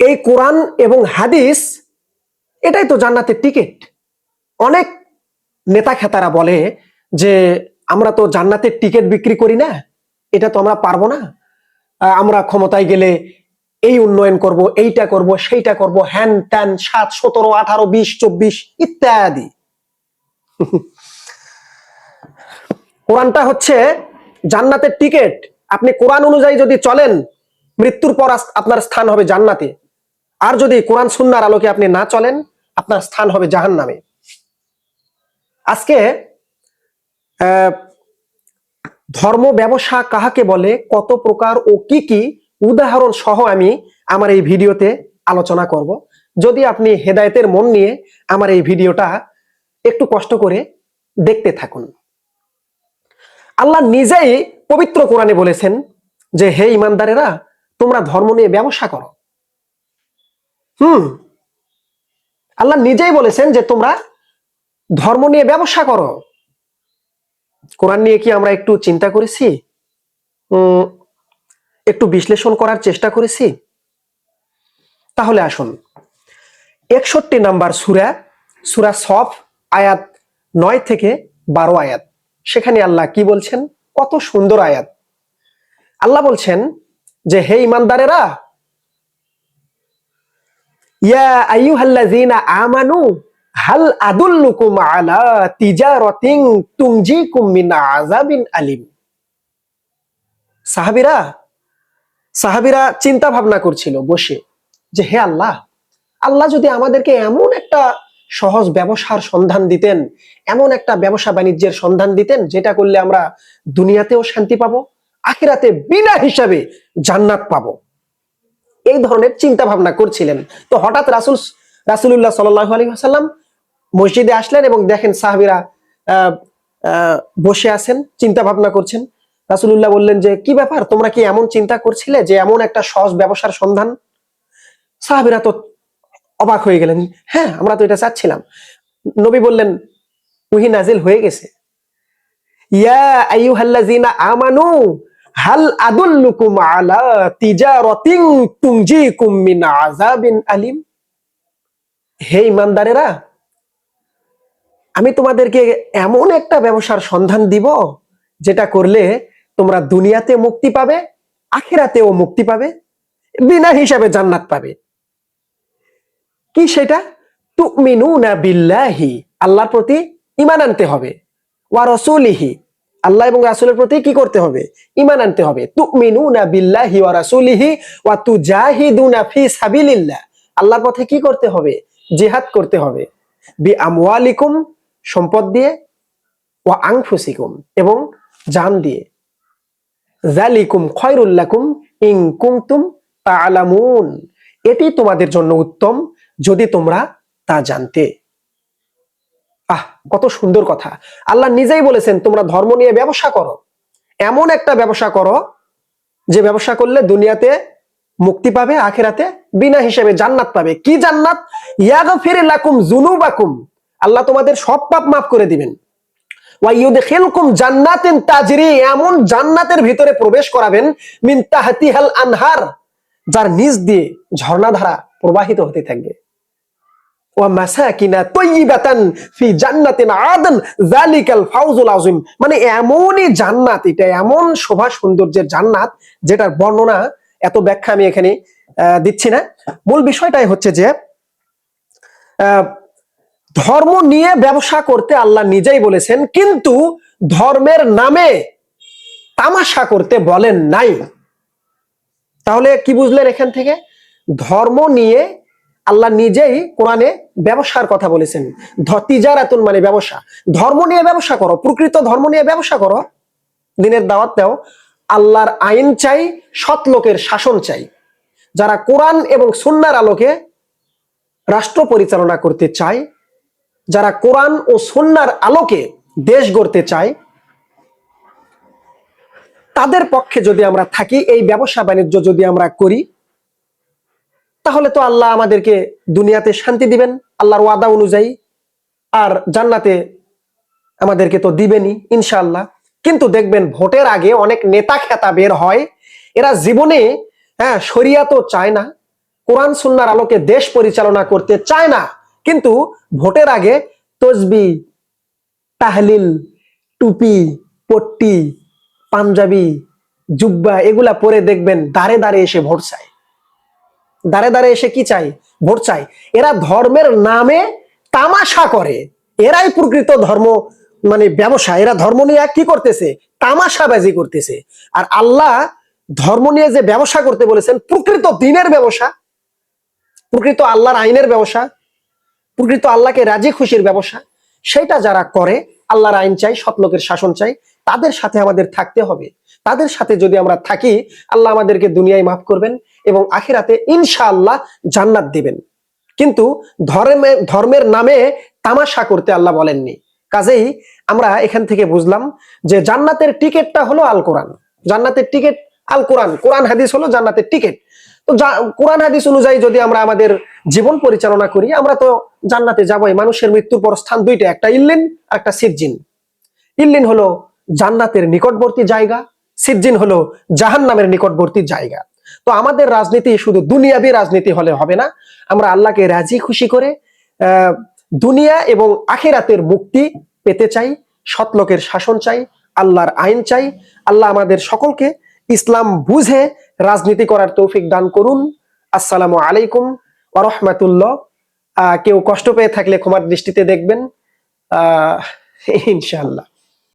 এই কোরআন এবং হাদিস, এটাই তো জান্নাতের টিকিট। অনেক নেতা খেতারা বলে যে, আমরা তো জান্নাতের টিকিট বিক্রি করি না, এটা তো আমরা পারব না। আমরা ক্ষমতায় গেলে এই উন্নয়ন করব, এইটা করব, সেইটা করব, হ্যান ত্যান, সাত, সতেরো, আঠারো, বিশ, চব্বিশ ইত্যাদি। কোরআনটা হচ্ছে জান্নাতের টিকিট। আপনি কোরআন অনুযায়ী যদি চলেন, মৃত্যুর পর আপনার স্থান হবে জান্নাতে। আর যদি কোরআন সুন্নার আলোকে আপনি না চলেন, আপনার স্থান হবে জাহান নামে আজকে ধর্ম ব্যবসা কাহাকে বলে, কত প্রকার ও কি কি উদাহরণ সহ আমি আমার এই ভিডিওতে আলোচনা করব। যদি আপনি হেদায়েতের মন নিয়ে আমার এই ভিডিওটা একটু কষ্ট করে দেখতে থাকুন। আল্লাহ নিজেই পবিত্র কোরআনে বলেছেন যে, হে ইমানদারেরা, তোমরা ধর্ম নিয়ে ব্যবসা করো। হুম। আল্লাহ নিজেই বলেছেন যে তোমরা ধর্ম নিয়ে ব্যবসা করো। কোরআন নিয়ে কি আমরা একটু চিন্তা করেছি? একটু বিশ্লেষণ করার চেষ্টা করেছি? তাহলে আসুন। একষট্টি নাম্বার সুরা সুরা সফ, আয়াত নয় থেকে বারো আয়াত। সেখানে আল্লাহ কি বলছেন? কত সুন্দর আয়াত। আল্লাহ বলছেন যে, হে ইমানদারেরা ইয়া আইয়ুহাল্লাযীনা আমানু, হাল আদুল্লুকুম আলা তিজারাতিন তুনজিকুম মিন আযাবিন আলিম। সাহাবীরা সাহাবীরা চিন্তা ভাবনা করছিল বসে যে হে আল্লাহ আল্লাহ যদি আমাদেরকে এমন একটা সহজ ব্যবসার সন্ধান দিতেন, এমন একটা ব্যবসা বাণিজ্যের সন্ধান দিতেন, যেটা করলে আমরা দুনিয়াতেও শান্তি পাবো, আখিরাতে বিনা হিসাবে জান্নাত পাবো। এই ধরনের চিন্তা ভাবনা করছিলেন। তো হঠাৎ রাসুল রাসুল্লাহ আসাল্লাম মসজিদে আসলেন এবং দেখেন সাহাবিরা বসে আছেন চিন্তা ভাবনা করছেন। রাসুলুল্লাহ বললেন যে, কি ব্যাপার? তোমরা কি এমন চিন্তা করছিলে যে এমন একটা সহজ ব্যবসার সন্ধান? সাহাবিরা তো অবাক হয়ে গেলেন হ্যাঁ আমরা তো এটা চাচ্ছিলাম। নবী বললেন, উহি নাজিল হয়ে গেছে। ইয়া আমানু হাল আদুল্লুকুম আলা তিজারাতিন তুনজিকুম মিন আযাবিন আলিম। হে ইমানদারেরা, আমি তোমাদেরকে এমন একটা ব্যবসার সন্ধান দিব যেটা করলে তোমরা দুনিয়াতে মুক্তি পাবে, আখিরাতেও মুক্তি পাবে, বিনা হিসাবে জান্নাত পাবে। কি সেটা? তুমিনুনা বিল্লাহি, আল্লাহর প্রতি ইমান আনতে হবে। ওয়া রাসূলিহি আল্লাহ এবং রাসূলের প্রতি কি করতে হবে? ইমান আনতে হবে। তুমিনুনা বিল্লাহি ওয়া রাসূলিহি ওয়া ফি সাবিলিল্লাহ। আল্লাহর পথে কি করতে হবে? জিহাদ করতে হবে। বি আমওয়ালিকুম সম্পদ দিয়ে, ওয়া আনফুসিকুম, এবং জান দিয়ে। জালিকুম খয়রুল লাকুম ইন কুনতুম এটি তোমাদের জন্য উত্তম যদি তোমরা তা জানতে। আহ, কত সুন্দর কথা। আল্লাহ নিজেই বলেছেন, তোমরা ধর্ম নিয়ে ব্যবসা করো। এমন একটা ব্যবসা করো, যে ব্যবসা করলে দুনিয়াতে মুক্তি পাবে, আখেরাতে বিনা হিসেবে জান্নাত পাবে। কি জান্নাত? ইয়াগফির লাকুম জুনুবাকুম আল্লাহ তোমাদের সব পাপ মাফ করে দিবেন। এমন জান্নাতের ভিতরে প্রবেশ করাবেন, মিন আনহার, যার নিচ দিয়ে ঝর্ণাধারা প্রবাহিত হতে থাকবে। মানে এমনই জান্নাত, এটা এমন শোভা সৌন্দর্যের জান্নাত, যেটার বর্ণনা এত ব্যাখ্যা আমি এখানে দিচ্ছি না। মূল বিষয়টাই হচ্ছে যে ধর্ম নিয়ে ব্যবসা করতে আল্লাহ নিজেই বলেছেন, কিন্তু ধর্মের নামে তামাশা করতে বলেন নাই। তাহলে কি বুঝলেন এখান থেকে? ধর্ম নিয়ে আল্লাহ নিজেই কোরআনে ব্যবসার কথা বলেছেন। তিজারাতুন মানে ব্যবসা। ধর্ম নিয়ে ব্যবসা করো, প্রকৃত ধর্ম নিয়ে ব্যবসা করো, দিনের দাওয়াত দাও, আল্লাহর আইন চাই, সৎ লোকের শাসন চাই। যারা কোরআন এবং সুন্নার আলোকে রাষ্ট্র পরিচালনা করতে চায়, যারা কোরআন ও সুন্নার আলোকে দেশ গড়তে চায়, তাদের পক্ষে যদি আমরা থাকি, এই ব্যবসা বাণিজ্য যদি আমরা করি তাহলে তো আল্লাহ আমাদেরকে দুনিয়াতে শান্তি দিবেন, আল্লাহর ওয়াদা অনুযায়ী, আর জান্নাতে আমাদেরকে তো দিবেনই, ইনশাআল্লাহ। কিন্তু দেখবেন, ভোটের আগে অনেক নেতা খেতা বের হয়, এরা জীবনে হ্যাঁ শরিয়া তো চায় না, কোরআন সুন্নার আলোকে দেশ পরিচালনা করতে চায় না, কিন্তু ভোটের আগে তসবি, তাহলিল, টুপি, পট্টি, পাঞ্জাবি, জুব্বা, এগুলা পরে দেখবেন, দাঁড়ে দাঁড়ে এসে ভোট চায়। দাঁড়ে দাঁড়ে এসে কি চাই ভোট চাই এরা ধর্মের নামে তামাশা করে। এরাই প্রকৃত ধর্ম মানে ব্যবসা। এরা ধর্ম নিয়ে কি করতেছে? তামাশাবাজি করতেছে। আর আল্লাহ ধর্ম নিয়ে যে ব্যবসা করতে বলেছেন, প্রকৃত দিনের ব্যবসা। প্রকৃত আল্লাহর আইনের ব্যবসা। প্রকৃত আল্লাহকে রাজি খুশির ব্যবসা। সেটা যারা করে, আল্লাহর আইন চাই সৎলোকের শাসন চাই, তাদের সাথে আমাদের থাকতে হবে। তাদের সাথে যদি আমরা থাকি, আল্লাহ আমাদেরকে দুনিয়ায় মাফ করবেন। এবং আখিরাতে ইনশাআল্লাহ জান্নাত দিবেন। কিন্তু ধর্মে, ধর্মের নামে তামাশা করতে আল্লাহ বলেননি। কাজেই আমরা এখান থেকে বুঝলাম যে জান্নাতের টিকিটটা হলো আল কোরআন। জান্নাতের টিকিট আল কোরআন। কোরআন হাদিস হলো জান্নাতের টিকিট। তো কোরআন হাদিস অনুযায়ী যদি আমরা আমাদের জীবন পরিচালনা করি, আমরা তো জান্নাতে যাবোই। মানুষের মৃত্যুর পর স্থান দুইটা, একটা ইল্লিন আর একটা সিরজিন। ইল্লিন হলো জান্নাতের নিকটবর্তী জায়গা, সিরজিন হলো জাহান্নামের নিকটবর্তী জায়গা। তো আমাদের রাজনীতি শুধু দুনিয়াবি রাজনীতি হলে হবে না। আমরা আল্লাহকে রাজি খুশি করে দুনিয়া এবং আখেরাতের মুক্তি পেতে চাই, সৎলোকের শাসন চাই, আল্লাহর আইন চাই। আল্লাহ আমাদের সকলকে ইসলাম বুঝে রাজনীতি করার তৌফিক দান করুন। আসসালামু আলাইকুম ওরহমাতুল্লাহ কেউ কষ্ট পেয়ে থাকলে ক্ষমার দৃষ্টিতে দেখবেন। আহ, ইনশাআল্লাহ।